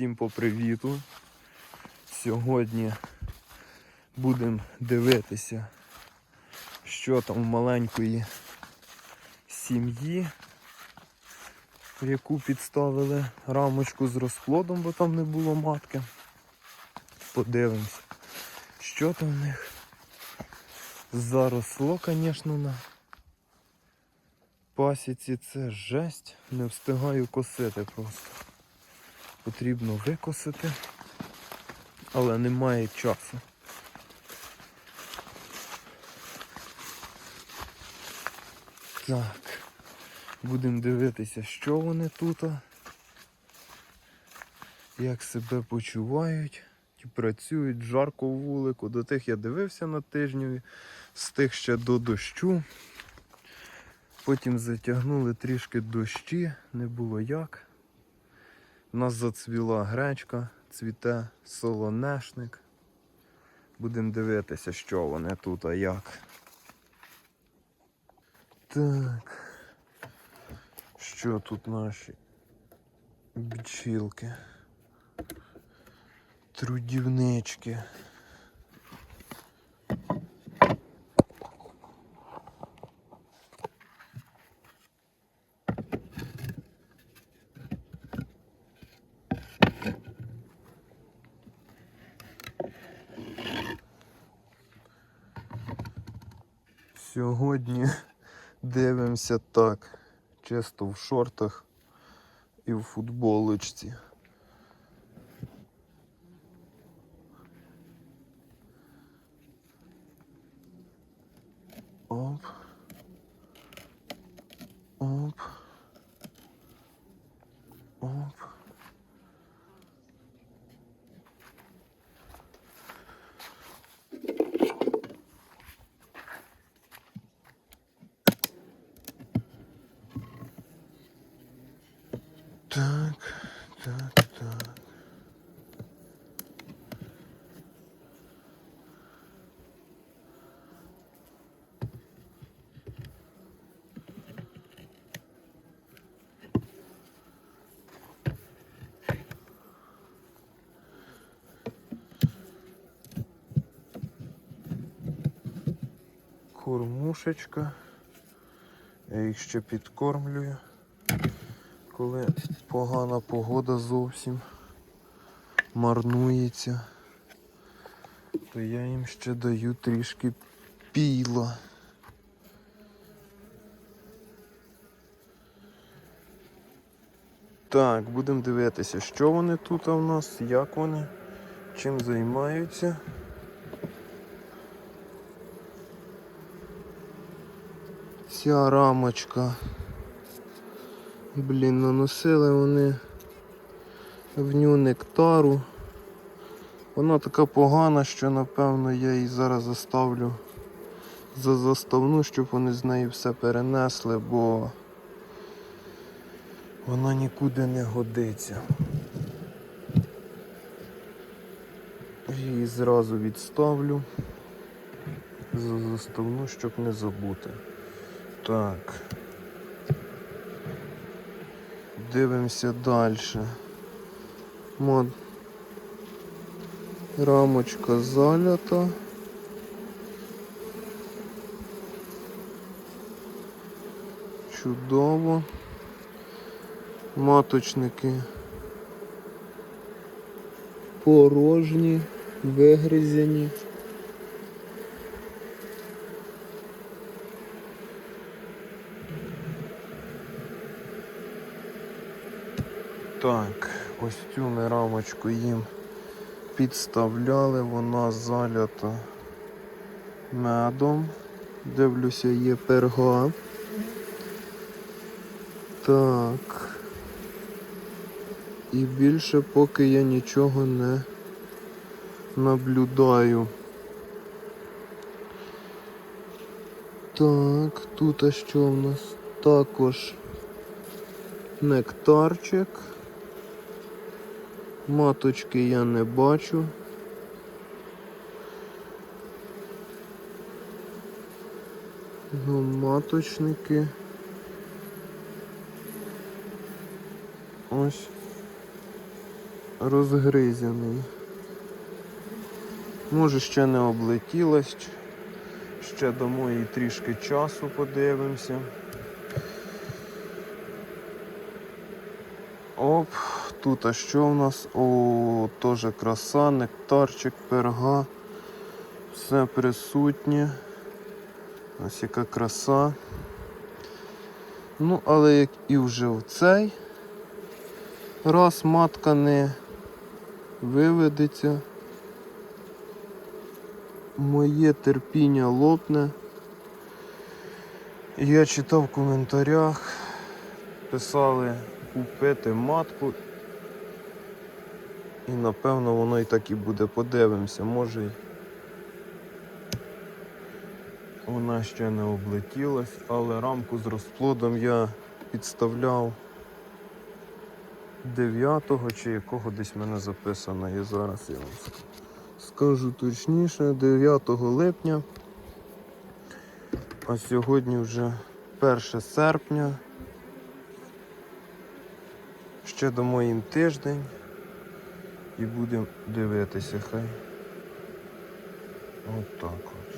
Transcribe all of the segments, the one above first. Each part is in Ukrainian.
Всім по привіту. Сьогодні будемо дивитися, що там у маленької сім'ї, в яку підставили рамочку з розплодом, бо там не було матки. Подивимось, що там в них. Заросло, звісно, на пасіці це жесть. Не встигаю косити просто. Потрібно викосити, але немає часу. Так, будемо дивитися, що вони тут, як себе почувають, працюють, жарко в вулику. До тих я дивився на тижневі, з тих ще до дощу. Потім затягнули трішки дощі, не було як. Нас зацвіла гречка, цвіте солонешник. Будемо дивитися, що вони тут, а як. Так. Що тут наші бджілки? Трудівнички. Сьогодні дивимося так, чисто в шортах і в футболочці. Оп. Оп. Так, так, так. Кормушечка. Я їх ще підкормлюю коли погана погода зовсім марнується, то я їм ще даю трішки піла. Так, будемо дивитися, що вони тут у нас, як вони, чим займаються. Ця рамочка Блін, наносили вони в ню нектару. Вона така погана, що напевно я її зараз заставлю за заставну, щоб вони з нею все перенесли, бо вона нікуди не годиться. Її зразу відставлю за заставну, щоб не забути. Так. Дивимося далі. Мод. Рамочка залята. Чудово. Маточники порожні, вигризені. Так, ось цю рамочку їм підставляли, вона залята медом. Дивлюся, є перга. Так. І більше поки я нічого не наблюдаю. Так, тут а що в нас? Також нектарчик. Маточки я не бачу. Ну, маточники. Ось. розгризяний. Може ще не облетілась. Ще дамо їй трішки часу, подивимося. Оп, тут а що в нас? О, теж краса, нектарчик, перга. Все присутнє. Ось яка краса. Ну, але як і вже в цей раз матка не виведеться, моє терпіння лопне. Я читав в коментарях, писали купити матку. І напевно воно і так і буде. Подивимося, може вона ще не облетілась, але рамку з розплодом я підставляв 9-го чи якого десь мене записано є зараз я вам скажу точніше, 9 липня. А сьогодні вже 1 серпня. Ще дамо тиждень і будемо дивитися хай. От так от.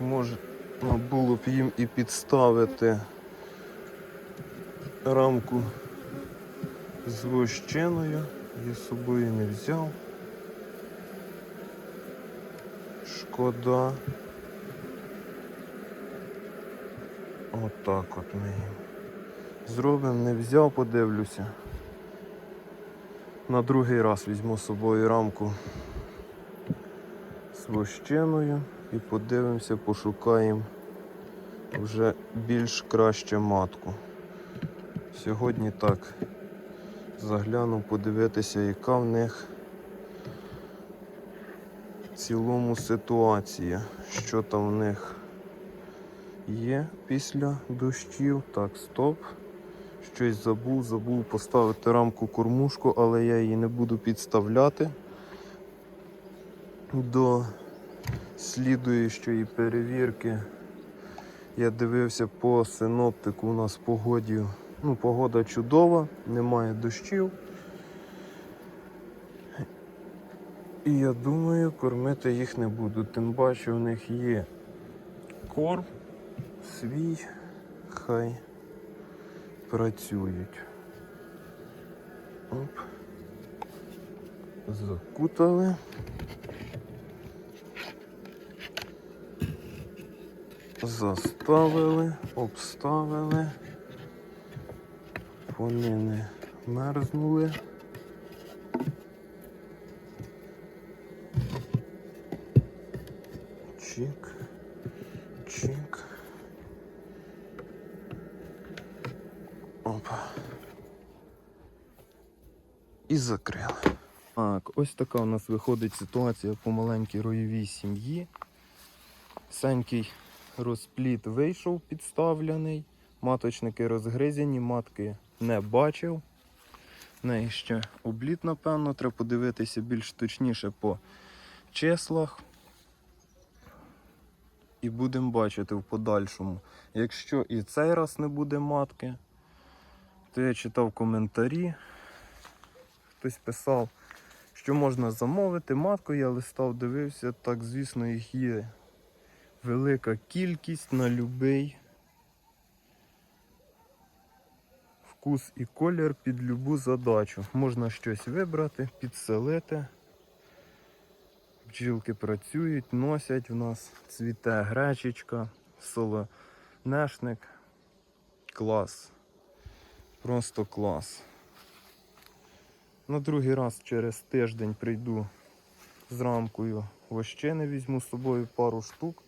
Може було б їм і підставити рамку з вощиною. Я з собою не взяв. Шкода. Отак от ми їм. Зробимо, не взяв, подивлюся. На другий раз візьму з собою рамку з вощиною і подивимося, пошукаємо вже більш краще матку. Сьогодні так заглянув подивитися, яка в них в цілому ситуація, що там в них є після дощів. Так, стоп. Щось забув, забув поставити рамку кормушку, але я її не буду підставляти до слідуючої перевірки. Я дивився по синоптику, у нас погоді, ну, погода чудова, немає дощів. І я думаю, кормити їх не буду. Тим паче у них є корм свій, хай працюють. Оп. Закутали. Заставили, обставили. Вони не мерзнули. Чик. І закрили. Так, ось така у нас виходить ситуація по маленькій роєвій сім'ї. Сенький розпліт вийшов підставлений, маточники розгризені, матки не бачив. В неї ще обліт, напевно, треба подивитися більш точніше по числах. І будемо бачити в подальшому. Якщо і цей раз не буде матки, то я читав коментарі. Хтось писав, що можна замовити матку, я листав, дивився, так, звісно, їх є велика кількість на любий вкус і колір під любу задачу. Можна щось вибрати, підселити. Бджілки працюють, носять в нас, цвіте гречечка, солонешник. Клас. Просто клас. На другий раз через тиждень прийду з рамкою вощини, візьму з собою пару штук,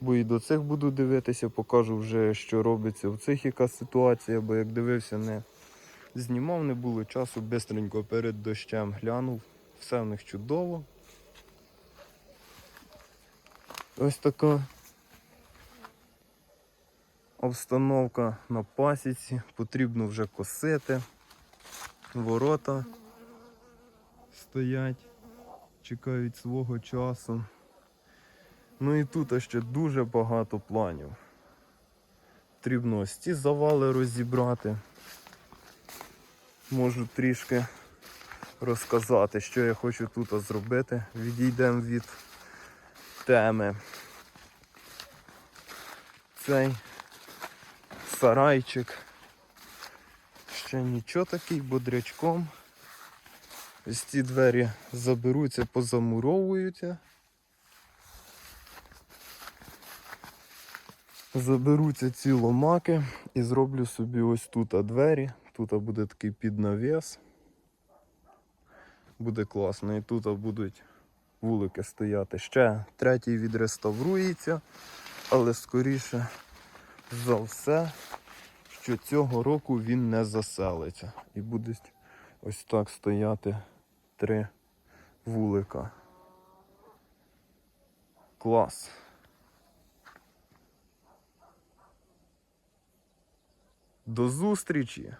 бо і до цих буду дивитися, покажу вже, що робиться в цих яка ситуація, бо як дивився, не знімав, не було часу, бистренько перед дощем глянув. Все в них чудово. Ось така обстановка на пасіці, потрібно вже косити. Ворота стоять, чекають свого часу. Ну і тут ще дуже багато планів. Потрібно ось ці завали розібрати. Можу трішки розказати, що я хочу тут зробити. Відійдемо від теми. Цей сарайчик. Ще нічого такий бодрячком. Ось ці двері заберуться, позамуровуються. Заберуться ці ломаки і зроблю собі ось тут двері. Тут буде такий піднавіс. Буде класно. І тут будуть вулики стояти. Ще третій відреставрується, але скоріше за все, що цього року він не заселиться. І будуть ось так стояти три вулика. Клас. До зустрічі!